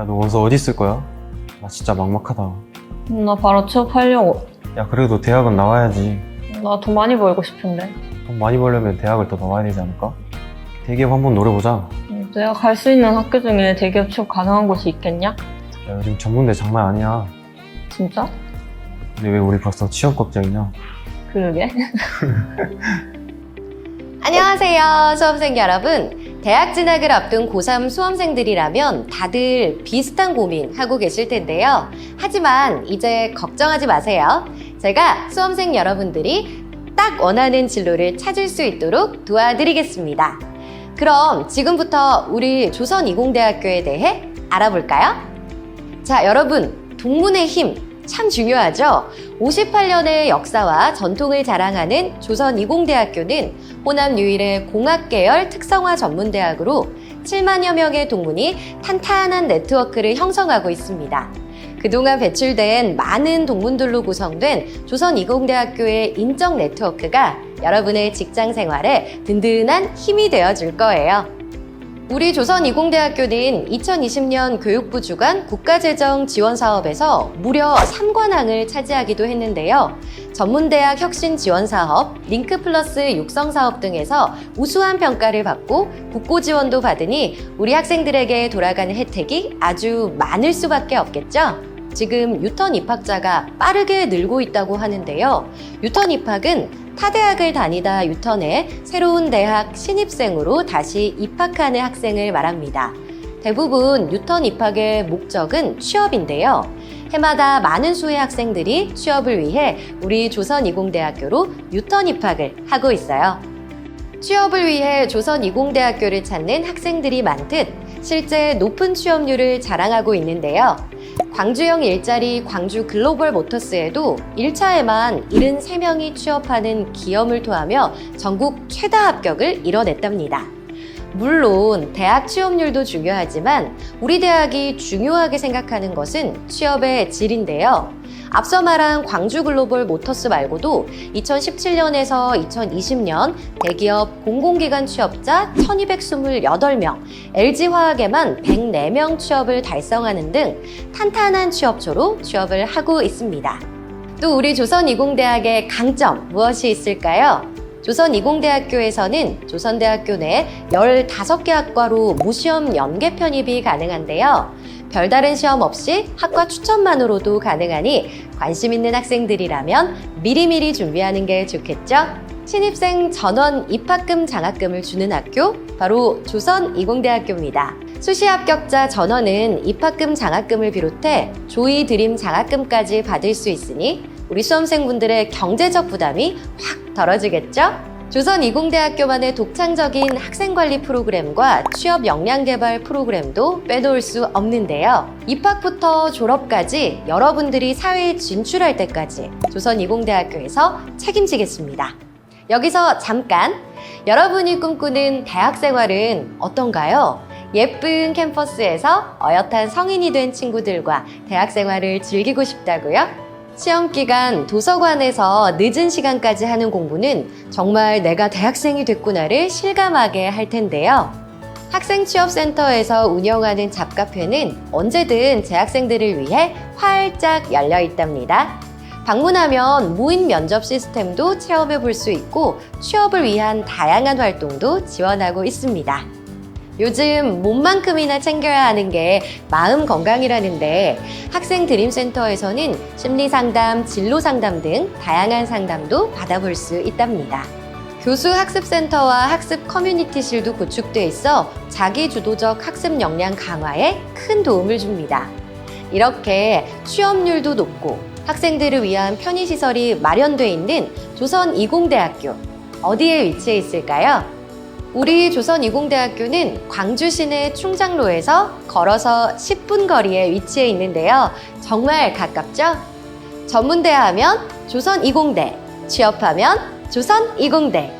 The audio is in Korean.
야, 너 원서 어디 쓸 거야? 나 진짜 막막하다. 나 바로 취업하려고. 야, 그래도 대학은 나와야지. 나 돈 많이 벌고 싶은데. 돈 많이 벌려면 대학을 더 나와야 되지 않을까? 대기업 한번 노려보자. 내가 갈 수 있는 학교 중에 대기업 취업 가능한 곳이 있겠냐? 야, 요즘 전문대 장난 아니야. 진짜? 근데 왜 우리 벌써 취업 걱정이냐? 그러게. 안녕하세요, 수험생 여러분. 대학 진학을 앞둔 고3 수험생들이라면 다들 비슷한 고민 하고 계실 텐데요. 하지만 이제 걱정하지 마세요. 제가 수험생 여러분들이 딱 원하는 진로를 찾을 수 있도록 도와드리겠습니다. 그럼 지금부터 우리 조선이공대학교에 대해 알아볼까요? 자, 여러분, 동문의 힘 참 중요하죠? 58년의 역사와 전통을 자랑하는 조선이공대학교는 호남 유일의 공학계열 특성화 전문대학으로 7만여 명의 동문이 탄탄한 네트워크를 형성하고 있습니다. 그동안 배출된 많은 동문들로 구성된 조선이공대학교의 인적 네트워크가 여러분의 직장 생활에 든든한 힘이 되어 줄 거예요. 우리 조선이공대학교는 2020년 교육부 주관 국가재정 지원 사업에서 무려 3관왕을 차지하기도 했는데요. 전문대학 혁신 지원 사업, 링크 플러스 육성 사업 등에서 우수한 평가를 받고 국고 지원도 받으니 우리 학생들에게 돌아가는 혜택이 아주 많을 수밖에 없겠죠. 지금 유턴 입학자가 빠르게 늘고 있다고 하는데요. 유턴 입학은 타 대학을 다니다 유턴해 새로운 대학 신입생으로 다시 입학하는 학생을 말합니다. 대부분 유턴 입학의 목적은 취업인데요. 해마다 많은 수의 학생들이 취업을 위해 우리 조선이공대학교로 유턴 입학을 하고 있어요. 취업을 위해 조선이공대학교를 찾는 학생들이 많듯 실제 높은 취업률을 자랑하고 있는데요. 광주형 일자리 광주 글로벌 모터스에도 1차에만 73명이 취업하는 기염을 토하며 전국 최다 합격을 이뤄냈답니다. 물론 대학 취업률도 중요하지만 우리 대학이 중요하게 생각하는 것은 취업의 질인데요. 앞서 말한 광주 글로벌 모터스 말고도 2017년에서 2020년 대기업 공공기관 취업자 1228명, LG화학에만 104명 취업을 달성하는 등 탄탄한 취업처로 취업을 하고 있습니다. 또 우리 조선이공대학의 강점 무엇이 있을까요? 조선이공대학교에서는 조선대학교 내 15개 학과로 무시험 연계 편입이 가능한데요. 별다른 시험 없이 학과 추천만으로도 가능하니 관심 있는 학생들이라면 미리미리 준비하는 게 좋겠죠? 신입생 전원 입학금 장학금을 주는 학교 바로 조선이공대학교입니다. 수시 합격자 전원은 입학금 장학금을 비롯해 조이 드림 장학금까지 받을 수 있으니 우리 수험생분들의 경제적 부담이 확 덜어지겠죠? 조선이공대학교만의 독창적인 학생관리 프로그램과 취업 역량 개발 프로그램도 빼놓을 수 없는데요. 입학부터 졸업까지 여러분들이 사회에 진출할 때까지 조선이공대학교에서 책임지겠습니다. 여기서 잠깐 여러분이 꿈꾸는 대학 생활은 어떤가요? 예쁜 캠퍼스에서 어엿한 성인이 된 친구들과 대학 생활을 즐기고 싶다고요? 시험 기간 도서관에서 늦은 시간까지 하는 공부는 정말 내가 대학생이 됐구나를 실감하게 할 텐데요. 학생 취업센터에서 운영하는 잡카페는 언제든 재학생들을 위해 활짝 열려 있답니다. 방문하면 무인 면접 시스템도 체험해 볼 수 있고 취업을 위한 다양한 활동도 지원하고 있습니다. 요즘 몸만큼이나 챙겨야 하는 게 마음 건강이라는데 학생 드림센터에서는 심리 상담, 진로 상담 등 다양한 상담도 받아볼 수 있답니다. 교수 학습센터와 학습 커뮤니티실도 구축돼 있어 자기 주도적 학습 역량 강화에 큰 도움을 줍니다. 이렇게 취업률도 높고 학생들을 위한 편의시설이 마련돼 있는 조선이공대학교 어디에 위치해 있을까요? 우리 조선이공대학교는 광주 시내 충장로에서 걸어서 10분 거리에 위치해 있는데요. 정말 가깝죠? 전문대 하면 조선이공대, 취업하면 조선이공대.